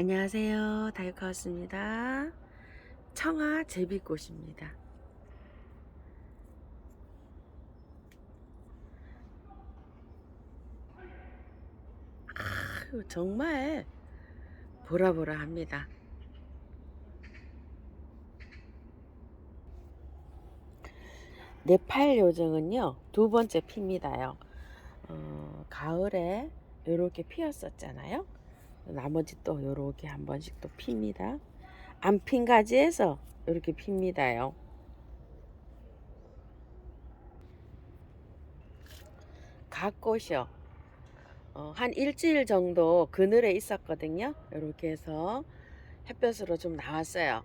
안녕하세요. 다이카우스입니다. 청아 제비꽃입니다. 아유, 정말 보라보라 합니다. 네팔 요정은요, 두 번째 핍니다요. 어, 가을에 이렇게 피었었잖아요. 나머지 또 요렇게 한 번씩 또 핍니다. 안 핀 가지에서 이렇게 핍니다요. 갓꽃이요. 어, 한 일주일 정도 그늘에 있었거든요. 이렇게 해서 햇볕으로 좀 나왔어요.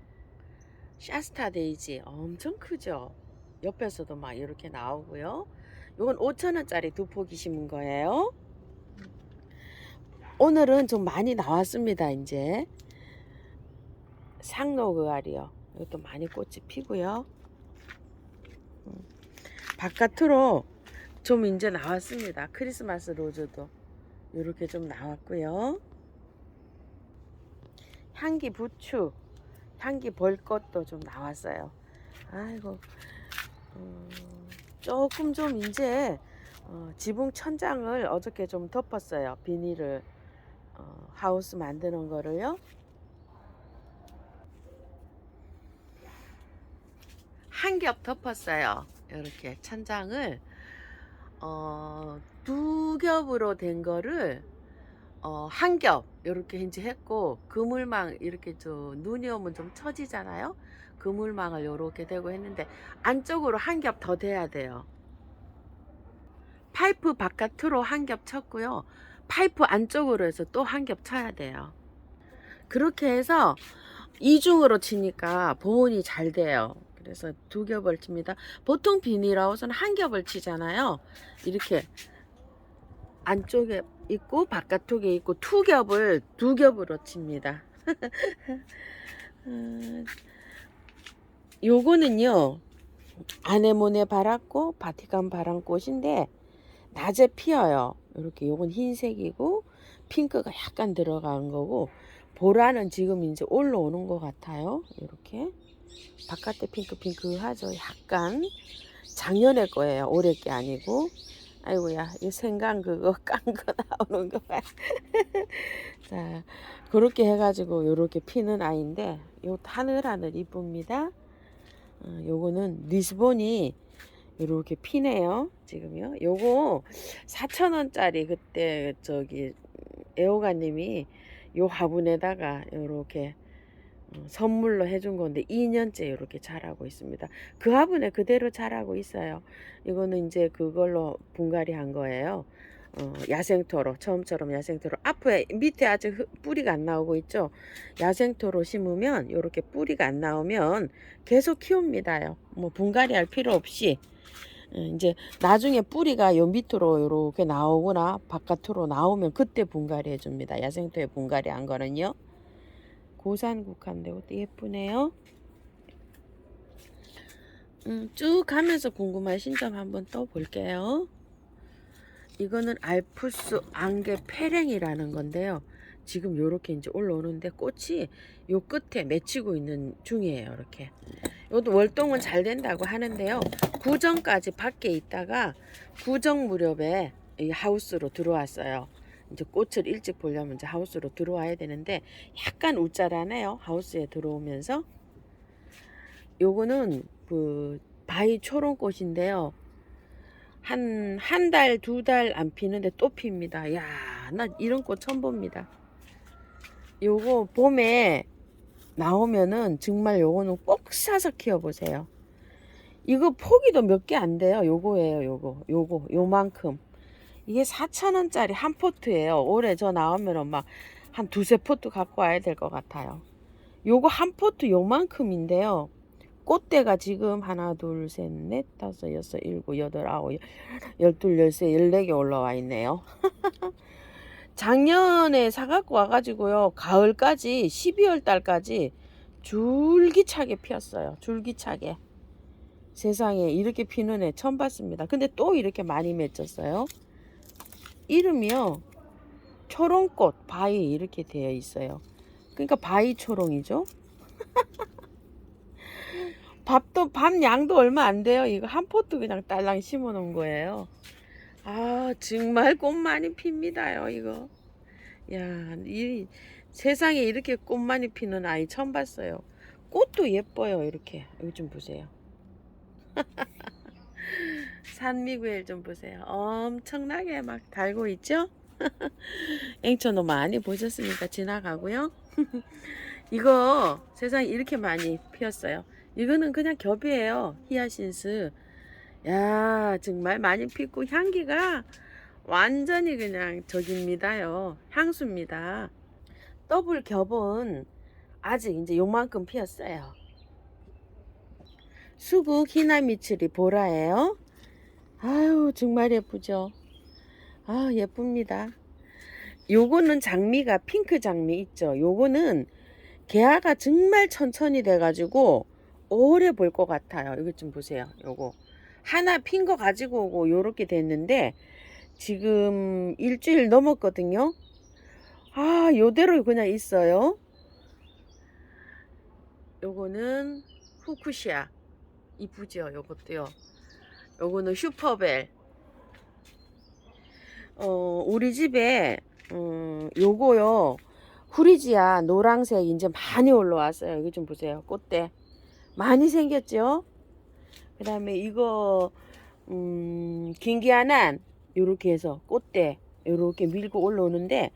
샤스타 데이지 엄청 크죠. 옆에서도 막 이렇게 나오고요. 이건 5천원짜리 두 포기 심은 거예요. 오늘은 좀 많이 나왔습니다. 이제 상록의알이요. 이것도 많이 꽃이 피고요. 음, 바깥으로 좀 이제 나왔습니다. 크리스마스 로즈도 이렇게 좀 나왔고요. 향기 부추, 향기 벌꽃도 좀 나왔어요. 아이고, 음, 조금 좀 이제 어, 지붕 천장을 어저께 좀 덮었어요. 비닐을 어, 하우스 만드는 거를요. 한 겹 덮었어요. 이렇게 천장을 어, 두 겹으로 된 거를 어, 한 겹 이렇게 이제 했고 그물망 이렇게 저 눈이 오면 좀 처지잖아요. 그물망을 이렇게 대고 했는데 안쪽으로 한 겹 더 돼야 돼요. 파이프 바깥으로 한 겹 쳤고요. 파이프 안쪽으로 해서 또 한 겹 쳐야 돼요. 그렇게 해서 이중으로 치니까 보온이 잘 돼요. 그래서 두 겹을 칩니다. 보통 비닐하우스는 한 겹을 치잖아요. 이렇게 안쪽에 있고 바깥쪽에 있고 두 겹을 두 겹으로 칩니다. 음, 요거는요 아네모네 바랐고 바티칸 바란 꽃인데 낮에 피어요. 이렇게 요건 흰색이고 핑크가 약간 들어간 거고 보라는 지금 이제 올라오는 것 같아요. 이렇게 바깥에 핑크 핑크하죠. 약간 작년에 거예요. 올해 게 아니고. 아이고야, 이 생강 그거 깐 거 나오는 거 봐. 자, 그렇게 해가지고 요렇게 피는 아이인데 요 하늘하늘 이쁩니다. 어, 요거는 리스본이 요렇게 피네요. 지금요. 요거 4,000원짜리 그때 저기 애호가님이 요 화분에다가 요렇게 어, 선물로 해준 건데 2년째 이렇게 자라고 있습니다. 그 화분에 그대로 자라고 있어요. 이거는 이제 그걸로 분갈이 한 거예요. 어, 야생토로 처음처럼 야생토로 앞에 밑에 아직 흙- 뿌리가 안 나오고 있죠. 야생토로 심으면 이렇게 뿌리가 안 나오면 계속 키웁니다요. 뭐 분갈이 할 필요 없이 어, 이제 나중에 뿌리가 요 밑으로 이렇게 나오거나 바깥으로 나오면 그때 분갈이 해줍니다. 야생토에 분갈이 한 거는요. 고산국화인데 어때 예쁘네요. 음, 쭉 가면서 궁금하신 점 한번 또 볼게요. 이거는 알프스 안개 페랭이라는 건데요. 지금 요렇게 이제 올라오는데 꽃이 요 끝에 맺히고 있는 중이에요. 이렇게. 이것도 월동은 잘 된다고 하는데요. 구정까지 밖에 있다가 구정 무렵에 이 하우스로 들어왔어요. 이제 꽃을 일찍 보려면 이제 하우스로 들어와야 되는데 약간 우짜라네요. 하우스에 들어오면서 요거는 그 바위 초롱꽃인데요. 한 한 달 두 달 안 피는데 또 핍니다. 야, 나 이런 꽃 처음 봅니다. 요거 봄에 나오면은 정말 요거는 꼭 사서 키워 보세요. 이거 포기도 몇 개 안 돼요. 요거예요, 요거. 요거 요만큼. 이게 4,000원짜리 한 포트예요. 올해 저 나오면 막한 두세 포트 갖고 와야 될 것 같아요. 요거 한 포트 요만큼인데요. 꽃대가 지금 하나, 둘, 셋, 넷, 다섯, 여섯, 일곱, 여덟, 아홉, 열둘, 열세, 열네 개 올라와 있네요. 작년에 사갖고 와가지고요. 가을까지 12월 달까지 줄기차게 피었어요. 줄기차게. 세상에 이렇게 피는 애 처음 봤습니다. 근데 또 이렇게 많이 맺혔어요. 이름이요. 초롱꽃 바위 이렇게 되어 있어요. 그러니까 바위 초롱이죠. 밥도 밥 양도 얼마 안 돼요. 이거 한 포트 그냥 딸랑 심어 놓은 거예요. 아 정말 꽃 많이 핍니다요 이거. 야, 이 세상에 이렇게 꽃 많이 피는 아이 처음 봤어요. 꽃도 예뻐요 이렇게. 여기 좀 보세요. 산미구엘 좀 보세요. 엄청나게 막 달고 있죠? 앵초도 많이 보셨으니까 지나가고요. 이거 세상에 이렇게 많이 피었어요. 이거는 그냥 겹이에요. 히아신스. 야, 정말 많이 피고 향기가 완전히 그냥 저깁니다요. 향수입니다. 더블 겹은 아직 이제 요만큼 피었어요. 수국 희나미츠리 보라예요. 아유, 정말 예쁘죠? 아, 예쁩니다. 요거는 장미가 핑크 장미 있죠. 요거는 개화가 정말 천천히 돼가지고 오래 볼 것 같아요. 이거 좀 보세요. 요거 하나 핀 거 가지고 오고 요렇게 됐는데 지금 일주일 넘었거든요. 아, 요대로 그냥 있어요. 요거는 후쿠시아 이쁘죠? 요것도요. 요거는 슈퍼벨. 어, 우리 집에 음, 요거요. 후리지아 노랑색 이제 많이 올라왔어요. 이거 좀 보세요. 꽃대 많이 생겼죠? 그 다음에 이거 음, 긴기아난 요렇게 해서 꽃대 요렇게 밀고 올라오는데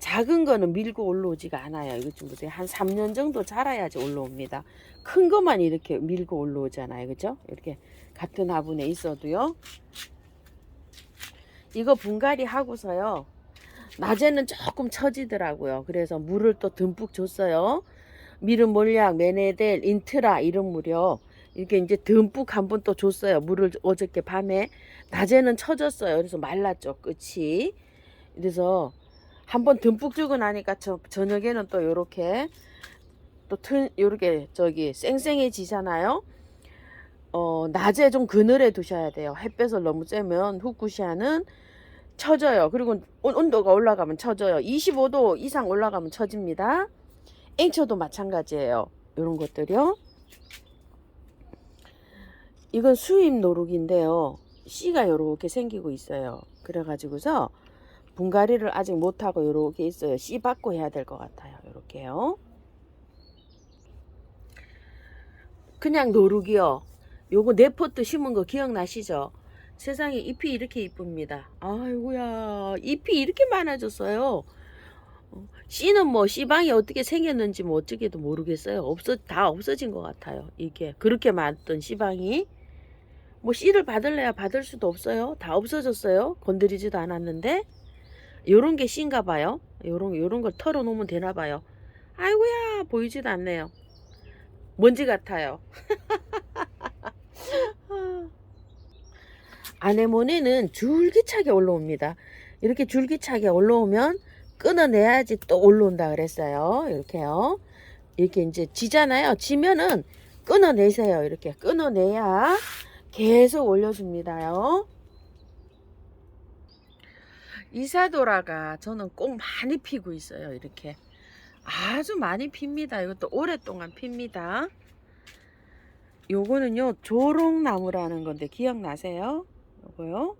작은 거는 밀고 올라오지가 않아요. 이거 좀 보세요. 한 3년 정도 자라야지 올라옵니다. 큰 것만 이렇게 밀고 올라오잖아요. 그죠? 이렇게 같은 화분에 있어도요. 이거 분갈이 하고서요. 낮에는 조금 처지더라고요. 그래서 물을 또 듬뿍 줬어요. 미름 몰약, 메네델, 인트라 이런 물이요. 이렇게 이제 듬뿍 한 번 또 줬어요. 물을 어저께 밤에 낮에는 처졌어요. 그래서 말랐죠. 끝이. 그래서 한번 듬뿍 주고 나니까 저, 저녁에는 또 요렇게 또 튼, 요렇게 저기 쌩쌩해지잖아요. 어, 낮에 좀 그늘에 두셔야 돼요. 햇볕을 너무 쬐면 후쿠시아는 처져요. 그리고 온- 온도가 올라가면 처져요. 25도 이상 올라가면 처집니다. 앵초도 마찬가지예요. 이런 것들이요. 이건 수입 노룩인데요. 씨가 요렇게 생기고 있어요. 그래가지고서 분갈이를 아직 못하고 요렇게 있어요. 씨 받고 해야 될 것 같아요. 요렇게요. 그냥 노룩이요. 요거 네포트 심은 거 기억나시죠? 세상에 잎이 이렇게 이쁩니다. 아이고야, 잎이 이렇게 많아졌어요. 어, 씨는 뭐 씨방이 어떻게 생겼는지 뭐 어쩌게도 모르겠어요. 없어 다 없어진 것 같아요. 이게 그렇게 많던 씨방이 뭐 씨를 받을래야 받을 수도 없어요. 다 없어졌어요. 건드리지도 않았는데 요런 게 씨인가 봐요. 요런 요런 걸 털어 놓으면 되나 봐요. 아이고야 보이지도 않네요. 먼지 같아요. 아네모네는 줄기차게 올라옵니다. 이렇게 줄기차게 올라오면 끊어내야지 또 올라온다 그랬어요. 이렇게요. 이렇게 이제 지잖아요. 지면은 끊어내세요. 이렇게 끊어내야 계속 올려줍니다요. 이사도라가 저는 꼭 많이 피고 있어요. 이렇게 아주 많이 핍니다. 이것도 오랫동안 핍니다. 요거는요 조롱나무라는 건데 기억나세요? 요거요.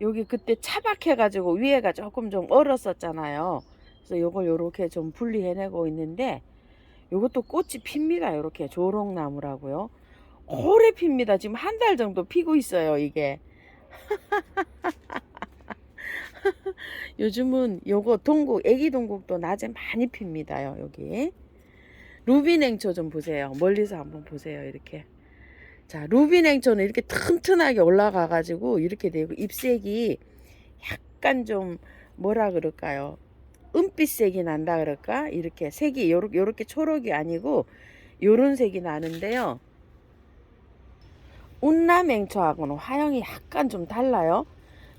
여기 그때 차박해가지고 위에가 조금 좀 얼었었잖아요. 그래서 요걸 요렇게 좀 분리해내고 있는데 요것도 꽃이 핍니다. 요렇게 조롱나무라고요. 오래 핍니다. 지금 한 달 정도 피고 있어요. 이게. 요즘은 요거 동국, 애기 동국도 낮에 많이 핍니다요. 여기. 루비 냉초 좀 보세요. 멀리서 한번 보세요. 이렇게. 자, 루비 냉초는 이렇게 튼튼하게 올라가 가지고 이렇게 되고 잎색이 약간 좀 뭐라 그럴까요? 은빛색이 난다 그럴까? 이렇게 색이 요렇게, 요렇게 초록이 아니고 요런 색이 나는데요. 운남앵초하고는 화형이 약간 좀 달라요.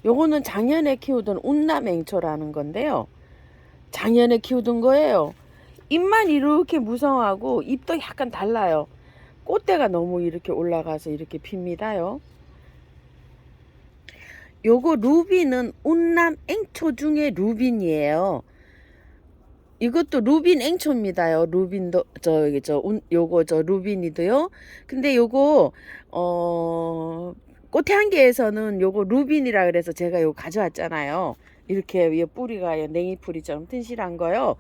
요거는 작년에 키우던 운남앵초라는 건데요. 작년에 키우던 거예요. 잎만 이렇게 무성하고 잎도 약간 달라요. 꽃대가 너무 이렇게 올라가서 이렇게 핍니다요. 요거 루비는 운남 앵초 중에 루빈이에요. 이것도 루빈 앵초입니다요. 루빈도 저기 저 운- 요거 저 루빈이도요. 근데 요거 어 꽃향기에서는 요거 루빈이라 그래서 제가 요거 가져왔잖아요. 이렇게 위에 뿌리가 냉이뿌리처럼 튼실한 거요.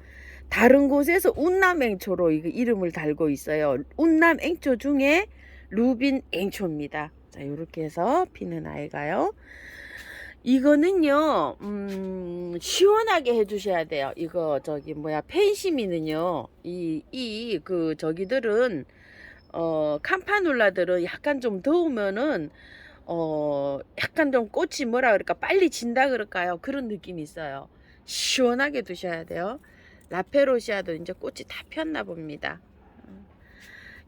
다른 곳에서 운남앵초로 이름을 달고 있어요. 운남앵초 중에 루빈 앵초입니다. 자, 이렇게 해서 피는 아이가요. 이거는요, 음, 시원하게 해주셔야 돼요. 이거, 저기, 뭐야, 펜시미는요, 이, 이, 그, 저기들은, 어, 캄파눌라들은 약간 좀 더우면은, 어, 약간 좀 꽃이 뭐라 그럴까, 빨리 진다 그럴까요? 그런 느낌이 있어요. 시원하게 두셔야 돼요. 라페로시아도 이제 꽃이 다 폈나 봅니다.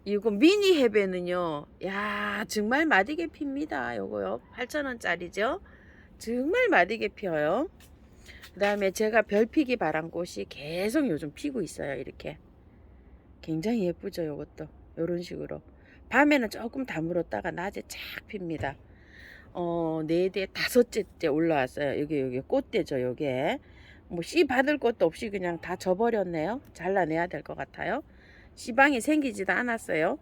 이거 미니 해배는요, 야, 정말 마디게 핍니다. 요거요. 8,000원짜리죠. 정말 마디게 피어요. 그 다음에 제가 별피기 바람꽃이 계속 요즘 피고 있어요. 이렇게. 굉장히 예쁘죠. 요것도. 요런 식으로. 밤에는 조금 다물었다가 낮에 쫙 핍니다. 어, 네 대, 다섯째 올라왔어요. 여기, 여기 꽃대죠. 요게. 뭐, 씨 받을 것도 없이 그냥 다 져버렸네요. 잘라내야 될 것 같아요. 씨방이 생기지도 않았어요.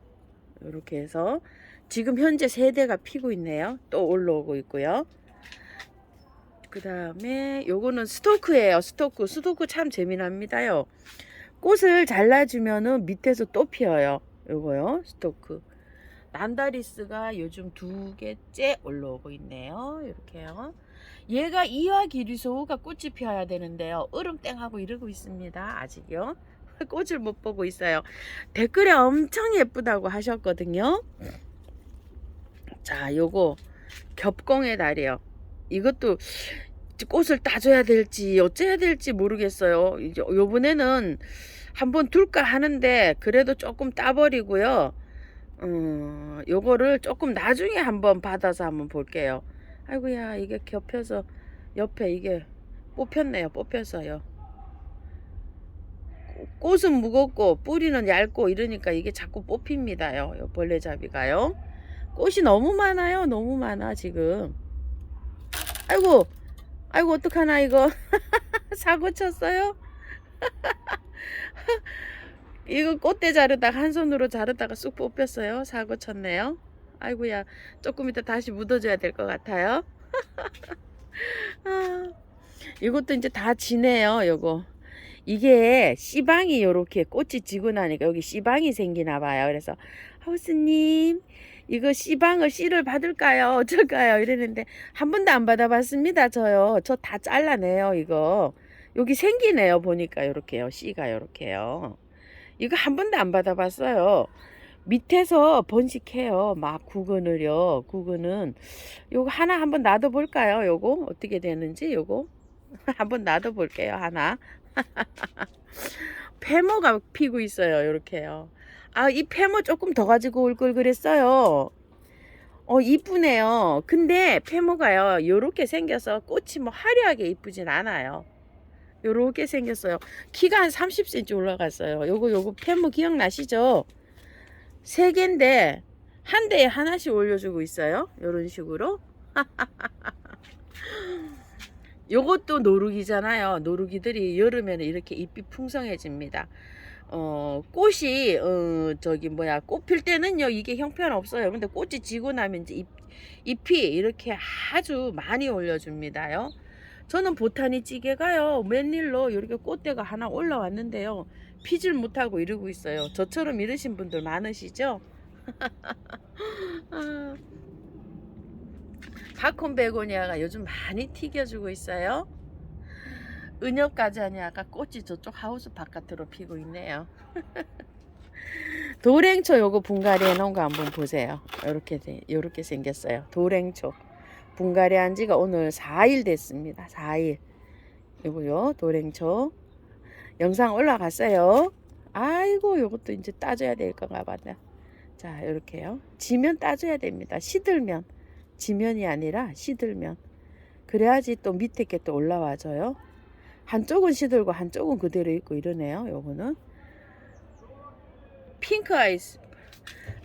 이렇게 해서. 지금 현재 세 대가 피고 있네요. 또 올라오고 있고요. 그 다음에 요거는 스토크예요. 스토크. 스토크 참 재미납니다요. 꽃을 잘라주면은 밑에서 또 피어요. 요거요. 스토크. 난다리스가 요즘 두 개째 올라오고 있네요. 이렇게요. 얘가 이화 기리소가 꽃이 피어야 되는데요. 으름땡하고 이러고 있습니다. 아직요. 꽃을 못 보고 있어요. 댓글에 엄청 예쁘다고 하셨거든요. 자, 요거 겹공의 달이요. 이것도 꽃을 따줘야 될지 어째야 될지 모르겠어요. 이제 요번에는 한번 둘까 하는데 그래도 조금 따버리고요. 음, 요거를 조금 나중에 한번 받아서 한번 볼게요. 아이고야 이게 겹혀서 옆에 이게 뽑혔네요. 뽑혀서요. 꽃은 무겁고 뿌리는 얇고 이러니까 이게 자꾸 뽑힙니다요. 요 벌레잡이가요. 꽃이 너무 많아요. 너무 많아 지금. 아이고, 아이고 어떡하나 이거 사고 쳤어요? 이거 꽃대 자르다가 한 손으로 자르다가 쑥 뽑혔어요. 사고 쳤네요. 아이고야 조금 이따 다시 묻어줘야 될 것 같아요. 아, 이것도 이제 다 지네요. 요거 이게 씨방이 요렇게 꽃이 지고 나니까 여기 씨방이 생기나 봐요. 그래서 하우스님 이거 씨방을 씨를 받을까요? 어쩔까요? 이랬는데 한 번도 안 받아봤습니다. 저요. 저 다 잘라내요. 이거 여기 생기네요. 보니까 요렇게요. 씨가 요렇게요. 이거 한 번도 안 받아봤어요. 밑에서 번식해요. 막 구근을요. 구근은 요거 하나 한번 놔둬 볼까요? 요거 어떻게 되는지 요거 한번 놔둬 볼게요. 하나. 페모가 피고 있어요. 요렇게요. 아, 이 페모 조금 더 가지고 올 걸 그랬어요. 어, 이쁘네요. 근데 페모가요, 요렇게 생겨서 꽃이 뭐 화려하게 이쁘진 않아요. 요렇게 생겼어요. 키가 한 30cm 올라갔어요. 요거, 요거 페모 기억나시죠? 세 개인데, 한 대에 하나씩 올려주고 있어요. 요런 식으로. 요것도 노루기잖아요. 노루기들이 여름에는 이렇게 잎이 풍성해집니다. 어, 꽃이, 어, 저기, 뭐야, 꽃 필 때는요, 이게 형편 없어요. 근데 꽃이 지고 나면 이제 잎, 잎이 이렇게 아주 많이 올려줍니다요. 저는 보타니 찌개가요, 웬일로 이렇게 꽃대가 하나 올라왔는데요. 피질 못하고 이러고 있어요. 저처럼 이러신 분들 많으시죠? 아, 팝콘 베고니아가 요즘 많이 튀겨주고 있어요. 은엽 가자니아가 꽃이 저쪽 하우스 바깥으로 피고 있네요. 도랭초 요거 분갈이 해놓은 거 한번 보세요. 요렇게 돼, 요렇게 생겼어요. 도랭초. 분갈이 한 지가 오늘 4일 됐습니다. 4일. 요거요, 도랭초. 영상 올라갔어요. 아이고, 요것도 이제 따줘야 될 건가 봐요. 자, 요렇게요. 지면 따줘야 됩니다. 시들면. 지면이 아니라 시들면. 그래야지 또 밑에 게 또 올라와줘요. 한쪽은 시들고 한쪽은 그대로 있고 이러네요. 요거는 핑크 아이스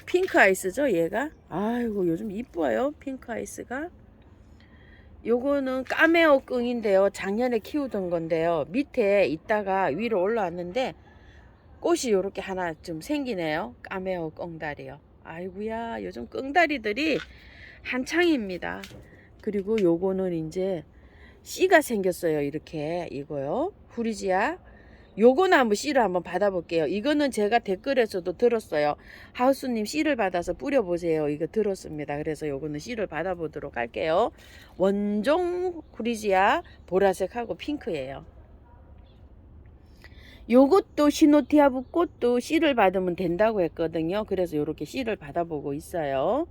핑크 아이스죠 얘가 아이고 요즘 이뻐요 핑크 아이스가 요거는 까메오 끙인데요. 작년에 키우던 건데요. 밑에 있다가 위로 올라왔는데 꽃이 요렇게 하나 좀 생기네요. 까메오 끙다리요. 아이구야 요즘 끙다리들이 한창입니다. 그리고 요거는 이제 씨가 생겼어요. 이렇게 이거요. 후리지아. 요거 나무 씨를 한번 받아볼게요. 이거는 제가 댓글에서도 들었어요. 하우스님 씨를 받아서 뿌려보세요. 이거 들었습니다. 그래서 요거는 씨를 받아보도록 할게요. 원종 후리지아 보라색하고 핑크예요. 요것도 시노티아부 꽃도 씨를 받으면 된다고 했거든요. 그래서 요렇게 씨를 받아보고 있어요.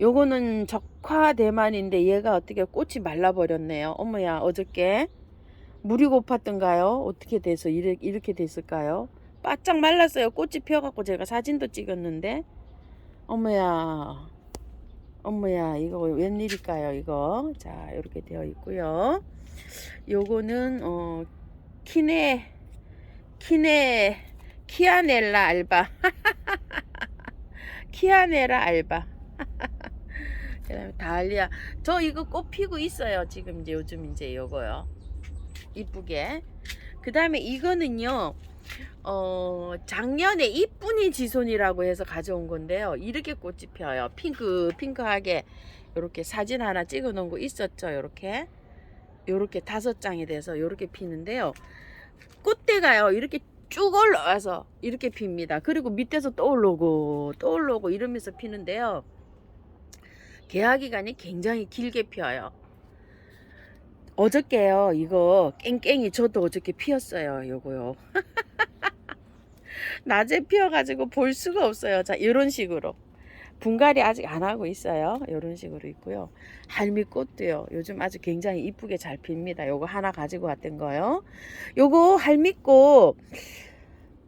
요거는 적화 대만인데 얘가 어떻게 꽃이 말라버렸네요. 어머야 어저께 물이 고팠던가요? 어떻게 돼서 이렇게, 됐을까요? 바짝 말랐어요. 꽃이 피어갖고 제가 사진도 찍었는데. 어머야. 어머야 이거 웬일일까요 이거? 자 이렇게 되어 있고요. 요거는 어 키네 키네 키아넬라 알바. 키아넬라 알바. 그 다음에 달리아. 저 이거 꽃 피고 있어요. 지금 이제 요즘 이제 요거요 이쁘게. 그 다음에 이거는요 어 작년에 이쁜이 지손이라고 해서 가져온 건데요. 이렇게 꽃이 펴요. 핑크 핑크하게 이렇게 사진 하나 찍어 놓은 거 있었죠? 이렇게. 요렇게 다섯 장이 돼서 요렇게 피는데요. 꽃대가요 이렇게 쭉 올라와서 이렇게 핍니다. 그리고 밑에서 또 올라오고 이러면서 피는데요. 개화 기간이 굉장히 길게 피어요 어저께요 이거 깽깽이 저도 어저께 피었어요 요거요. 낮에 피어가지고 볼 수가 없어요. 자 이런 식으로. 분갈이 아직 안 하고 있어요. 이런 식으로 있고요. 할미꽃도요. 요즘 아주 굉장히 이쁘게 잘 핍니다. 요거 하나 가지고 왔던 거요. 요거 할미꽃.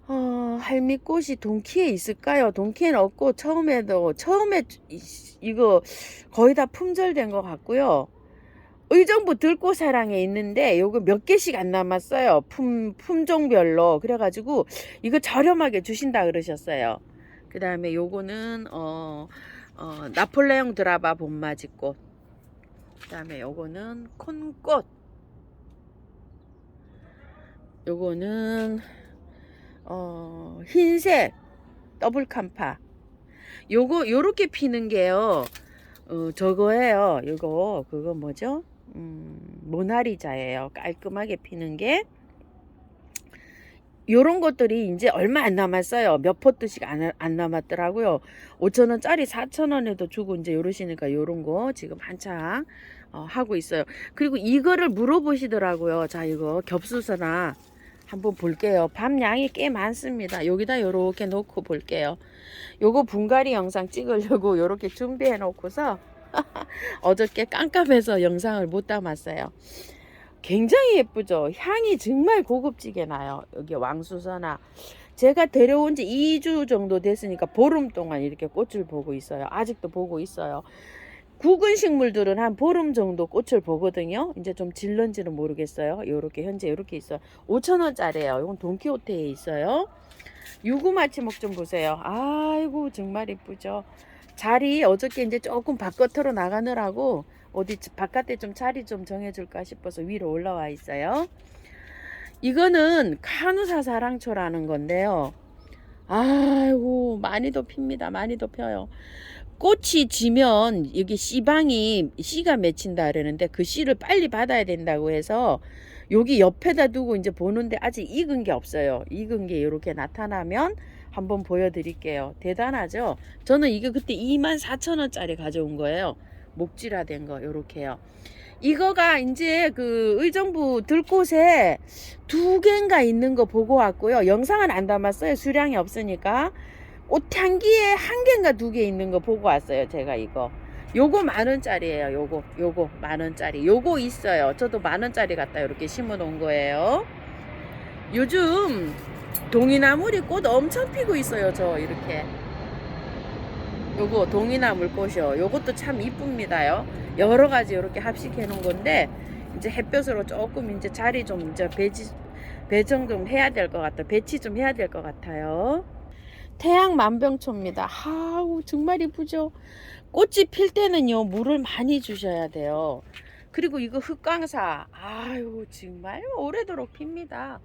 어, 할미꽃이 동키에 있을까요? 동키에는 없고 처음에도 처음에 이- 이거 거의 다 품절된 것 같고요. 의정부 들꽃사랑에 있는데 요거 몇 개씩 안 남았어요. 품 품종별로 그래가지고 이거 저렴하게 주신다 그러셨어요. 그 다음에 요거는 어, 어 나폴레옹 드라바 봄맞이꽃. 그 다음에 요거는 콘꽃. 요거는 어 흰색 더블 캄파. 요거 요렇게 피는 게요. 어 저거예요. 요거 그거 뭐죠? 음, 모나리자예요. 깔끔하게 피는 게. 요런 것들이 이제 얼마 안 남았어요. 몇 포트씩 안, 안 남았더라고요. 5천원짜리 4천원에도 주고 이제 요러시니까 요런 거 지금 한창 어, 하고 있어요. 그리고 이거를 물어보시더라고요. 자, 이거 겹수서나 한번 볼게요. 밤 양이 꽤 많습니다. 여기다 요렇게 놓고 볼게요. 요거 분갈이 영상 찍으려고 요렇게 준비해 놓고서 어저께 깜깜해서 영상을 못 담았어요. 굉장히 예쁘죠. 향이 정말 고급지게 나요. 여기 왕수서나 제가 데려온 지 2주 정도 됐으니까 보름 동안 이렇게 꽃을 보고 있어요. 아직도 보고 있어요. 국은 식물들은 한 보름 정도 꽃을 보거든요. 이제 좀 질런지는 모르겠어요. 요렇게 현재 요렇게 있어요. 5천원짜리예요. 이건 돈키호테에 있어요. 유구마치 목 좀 보세요. 아이고 정말 이쁘죠. 자리 어저께 이제 조금 바깥으로 나가느라고 어디 바깥에 좀 자리 좀 정해줄까 싶어서 위로 올라와 있어요. 이거는 카누사 사랑초라는 건데요. 아이고 많이도 핍니다. 많이도 펴요. 꽃이 지면 여기 씨방이 씨가 맺힌다 그러는데 그 씨를 빨리 받아야 된다고 해서 여기 옆에다 두고 이제 보는데 아직 익은 게 없어요. 익은 게 이렇게 나타나면 한번 보여드릴게요. 대단하죠? 저는 이게 그때 24,000원짜리 가져온 거예요. 목질화 된 거, 요렇게요. 이거가 이제 그 의정부 들꽃에 두 개인가 있는 거 보고 왔고요. 영상은 안 담았어요. 수량이 없으니까. 꽃향기에 한 개인가 두 개 있는 거 보고 왔어요. 제가 이거. 요거 만 원짜리예요. 요거, 요거 만 원짜리. 요거 있어요. 저도 만 원짜리 갖다 이렇게 심어 놓은 거예요. 요즘 동이나물이 꽃 엄청 피고 있어요. 저 이렇게. 요거 동이나물 꽃이요. 요것도 참 이쁩니다요. 여러 가지 이렇게 합식해 놓은 건데 이제 햇볕으로 조금 이제 자리 좀 이제 배지 배정 좀 해야 될 것 같아. 배치 좀 해야 될 것 같아요. 태양 만병초입니다. 아우 정말 이쁘죠. 꽃이 필 때는요 물을 많이 주셔야 돼요. 그리고 이거 흑광사. 아유, 정말 오래도록 핍니다.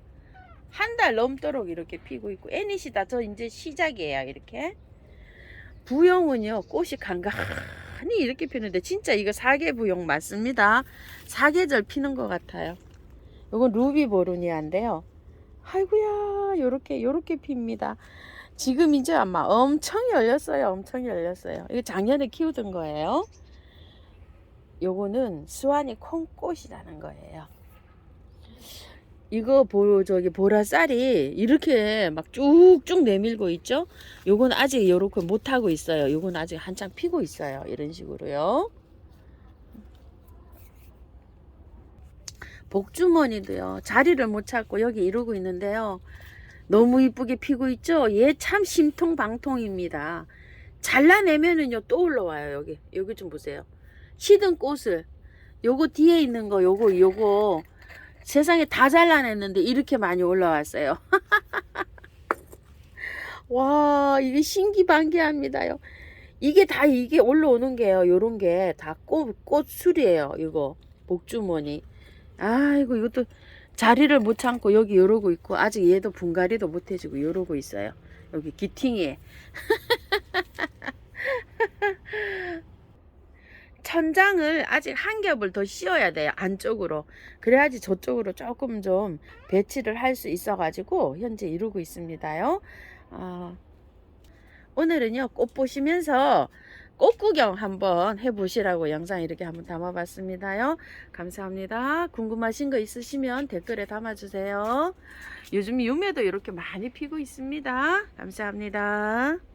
한 달 넘도록 이렇게 피고 있고, 애니시다. 저 이제 시작이에요, 이렇게. 부용은요, 꽃이 간간히 이렇게 피는데, 진짜 이거 사계 부용 맞습니다. 사계절 피는 것 같아요. 이건 루비 보르니아인데요. 아이고야, 요렇게, 요렇게 핍니다. 지금 이제 아마 엄청 열렸어요. 엄청 열렸어요. 이거 작년에 키우던 거예요. 요거는 수완이 콩꽃이라는 거예요. 이거 보 저기 보라쌀이 이렇게 막 쭉쭉 내밀고 있죠. 요건 아직 요렇게 못 하고 있어요. 요건 아직 한창 피고 있어요. 이런 식으로요. 복주머니도요. 자리를 못 찾고 여기 이러고 있는데요. 너무 이쁘게 피고 있죠. 얘 참 심통방통입니다. 잘라내면은요 또 올라와요. 여기 여기 좀 보세요. 시든 꽃을 요거 뒤에 있는 거 요거 요거 세상에 다 잘라냈는데 이렇게 많이 올라왔어요. 와 이게 신기반기합니다요. 이게 다 이게 올라오는 게요. 요런 게 다 꽃 꽃술이에요. 이거 복주머니. 아이고 이것도 자리를 못 참고 여기 이러고 있고 아직 얘도 분갈이도 못 해주고 이러고 있어요. 여기 기팅에 천장을 아직 한 겹을 더 씌워야 돼요 안쪽으로. 그래야지 저쪽으로 조금 좀 배치를 할 수 있어 가지고 현재 이루고 있습니다요. 아, 오늘은요 꽃 보시면서 꽃 구경 한번 해보시라고 영상 이렇게 한번 담아봤습니다요. 감사합니다. 궁금하신 거 있으시면 댓글에 담아주세요. 요즘 유매도 이렇게 많이 피고 있습니다. 감사합니다